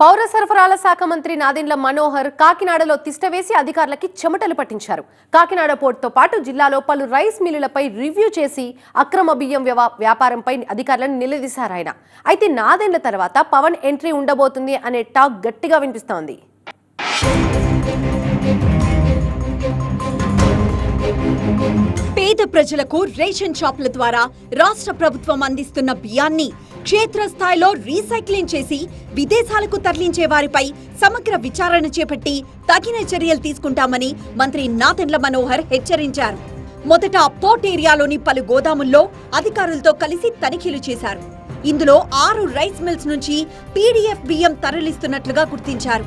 పౌర సరఫరాల శాఖ మంత్రి నాదెండ్ల మనోహర్ కాకినాడలో తిష్టవేసి అధికారులకి చెమటలు పట్టించారు. కాకినాడ పోర్టుతో పాటు జిల్లాలో పలు రైస్ మిల్లులపై రివ్యూ చేసి అక్రమ బియ్యం వ్యవ- వ్యాపారంపై అధికారులను నిలదీశారు ఆయన. అయితే నాదెండ్ల తర్వాత పవన్ ఎంట్రీ ఉండబోతుంది అనే టాక్ గట్టిగా వినిపిస్తోంది. పేద ప్రజలకు రేషన్ షాపుల ద్వారా రాష్ట్ర ప్రభుత్వం అందిస్తున్న బియ్యాన్ని క్షేత్రస్థాయిలో రీసైక్లింగ్ చేసి విదేశాలకు తరలించే వారిపై సమగ్ర విచారణ చేపట్టి తగిన చర్యలు తీసుకుంటామని మంత్రి నాదెండ్ల మనోహర్ హెచ్చరించారు. మొదట పోర్ట్ ఏరియాలోని పలు గోదాముల్లో అధికారులతో కలిసి తనిఖీలు చేశారు. ఇందులో ఆరు రైస్ మిల్స్ నుంచి పీడీఎఫ్ బియ్యం తరలిస్తున్నట్లుగా గుర్తించారు.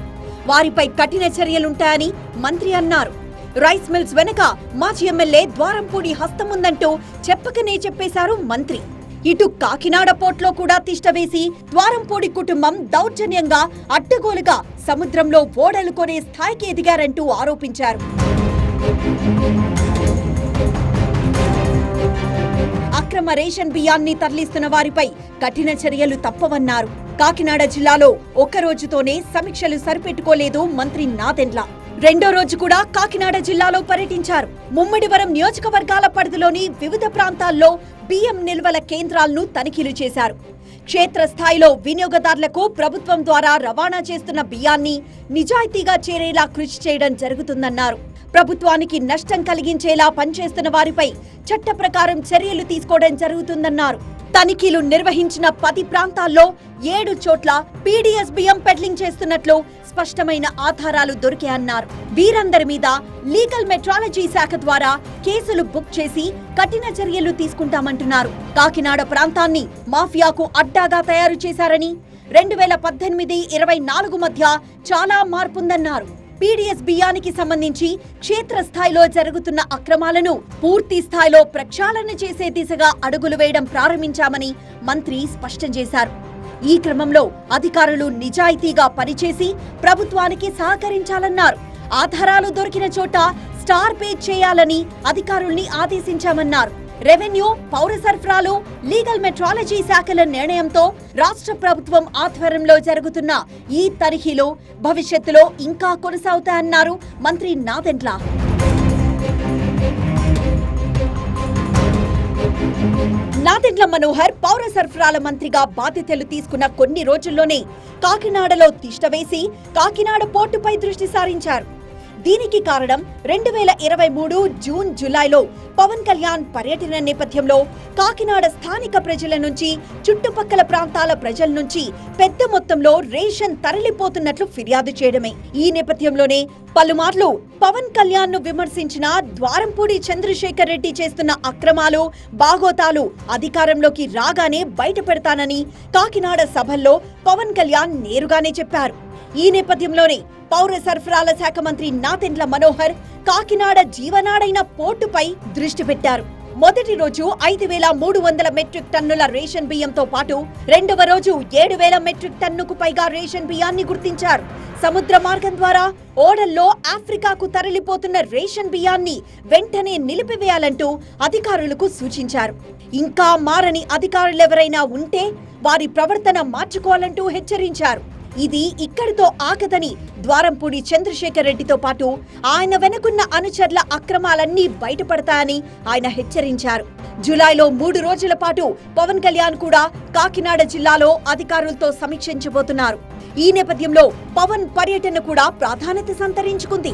వారిపై కఠిన చర్యలుంటాయని మంత్రి అన్నారు. రైస్ మిల్స్ వెనుక మాజీ ఎమ్మెల్యే ద్వారంపూడి హస్తముందంటూ చెప్పకనే చెప్పేశారు మంత్రి. ఇటు కాకినాడ పోర్ట్లో కూడా తిష్టవేసి ద్వారంపూడి కుటుంబం దౌర్జన్యంగా అడ్డగోలుగా సముద్రంలో ఓడలు కొనే స్థాయికి ఎదిగారంటూ ఆరోపించారు. అక్రమ రేషన్ బియ్యాన్ని తరలిస్తున్న వారిపై కఠిన చర్యలు తప్పవన్నారు. కాకినాడ జిల్లాలో ఒక్క రోజుతోనే సమీక్షలు సరిపెట్టుకోలేదు మంత్రి నాదెండ్ల. రెండో రోజు కూడా కాకినాడ జిల్లాలో పర్యటించారు. ముమ్మడివరం నియోజకవర్గాల పరిధిలోని వివిధ ప్రాంతాల్లో బియ్యం నిల్వల కేంద్రాలను తనిఖీలు చేశారు. క్షేత్రస్థాయిలో వినియోగదారులకు ప్రభుత్వం ద్వారా రవాణా చేస్తున్న బియ్యాన్ని నిజాయితీగా చేరేలా కృషి చేయడం జరుగుతుందన్నారు. ప్రభుత్వానికి నష్టం కలిగించేలా పనిచేస్తున్న వారిపై చట్ట ప్రకారం చర్యలు తీసుకోవడం జరుగుతుందన్నారు. తనిఖీలు నిర్వహించిన పది ప్రాంతాల్లో ఏడు చోట్ల పీడీఎస్ బియ్యం పెడ్లింగ్ చేస్తున్నట్లు స్పష్టమైన ఆధారాలు దొరికాయన్నారు వీరందరి మీద లీగల్ మెట్రాలజీ శాఖ ద్వారా కేసులు బుక్ చేసి కఠిన చర్యలు తీసుకుంటామంటున్నారు. కాకినాడ ప్రాంతాన్ని మాఫియాకు అడ్డాగా తయారు చేశారని రెండు వేల పద్దెనిమిది ఇరవై నాలుగు మధ్య చాలా మార్పుందన్నారు. పీడీఎస్ బియ్యానికి సంబంధించి క్షేత్రస్థాయిలో జరుగుతున్న అక్రమాలను పూర్తి స్థాయిలో ప్రక్షాళన చేసే దిశగా అడుగులు వేయడం ప్రారంభించామని మంత్రి స్పష్టం చేశారు. ఈ క్రమంలో అధికారులు నిజాయితీగా పనిచేసి ప్రభుత్వానికి సహకరించాలన్నారు. ఆధారాలు దొరికిన చోట స్టార్ పే చేయాలని అధికారుల్ని ఆదేశించామన్నారు. రెవెన్యూ పౌర సరఫరాలు లీగల్ మెట్రాలజీ శాఖల నిర్ణయంతో రాష్ట్ర ప్రభుత్వం ఆధ్వర్యంలో జరుగుతున్న ఈ తనిఖీలు భవిష్యత్తులో ఇంకా కొనసాగుతాయన్నారు మంత్రి నాదెండ్ల. నాదెండ్ల మనోహర్ పౌర సరఫరాల మంత్రిగా బాధ్యతలు తీసుకున్న కొన్ని రోజుల్లోనే కాకినాడలో తిష్టవేసి కాకినాడ పోర్టుపై దృష్టి సారించారు. దీనికి కారణం రెండు వేల ఇరవై మూడు జూన్ జూలైలో పవన్ కళ్యాణ్ పర్యటన నేపథ్యంలో కాకినాడ స్థానిక ప్రజల నుంచి చుట్టుపక్కల ప్రాంతాల ప్రజల నుంచి పెద్ద మొత్తంలో రేషన్ తరలిపోతున్నట్లు ఫిర్యాదు చేయడమే. ఈ నేపథ్యంలోనే పలుమార్లు పవన్ కళ్యాణ్ను విమర్శించిన ద్వారంపూడి చంద్రశేఖర్ రెడ్డి చేస్తున్న అక్రమాలు బాగోతాలు అధికారంలోకి రాగానే బయట పెడతానని కాకినాడ సభల్లో పవన్ కళ్యాణ్ నేరుగానే చెప్పారు. ఈ నేపథ్యంలోనే పౌర సరఫరాల శాఖ మంత్రి నాతెండ్ల మనోహర్ కాకినాడ జీవనాడైన పోర్టుపై దృష్టి పెట్టారు. మొదటి రోజు ఐదు వేల మూడు వందల మెట్రిక్ టన్నుల రేషన్ బియ్యంతో పాటు రెండవ రోజు ఏడు వేల మెట్రిక్ టన్నుకు పైగా రేషన్ బియ్యాన్ని గుర్తించారు. సముద్ర మార్గం ద్వారా ఓడల్లో ఆఫ్రికాకు తరలిపోతున్న రేషన్ బియ్యాన్ని వెంటనే నిలిపివేయాలంటూ అధికారులకు సూచించారు. ఇంకా మారని అధికారులెవరైనా ఉంటే వారి ప్రవర్తన మార్చుకోవాలంటూ హెచ్చరించారు. ఇది ఇక్కడితో ఆకదని ద్వారంపూడి చంద్రశేఖర్ రెడ్డితో పాటు ఆయన వెనుకున్న అనుచరుల అక్రమాలన్నీ బయటపడతాయని ఆయన హెచ్చరించారు. జులైలో మూడు రోజుల పాటు పవన్ కళ్యాణ్ కూడా కాకినాడ జిల్లాలో అధికారులతో సమీక్షించబోతున్నారు. ఈ నేపథ్యంలో పవన్ పర్యటన కూడా ప్రాధాన్యత సంతరించుకుంది.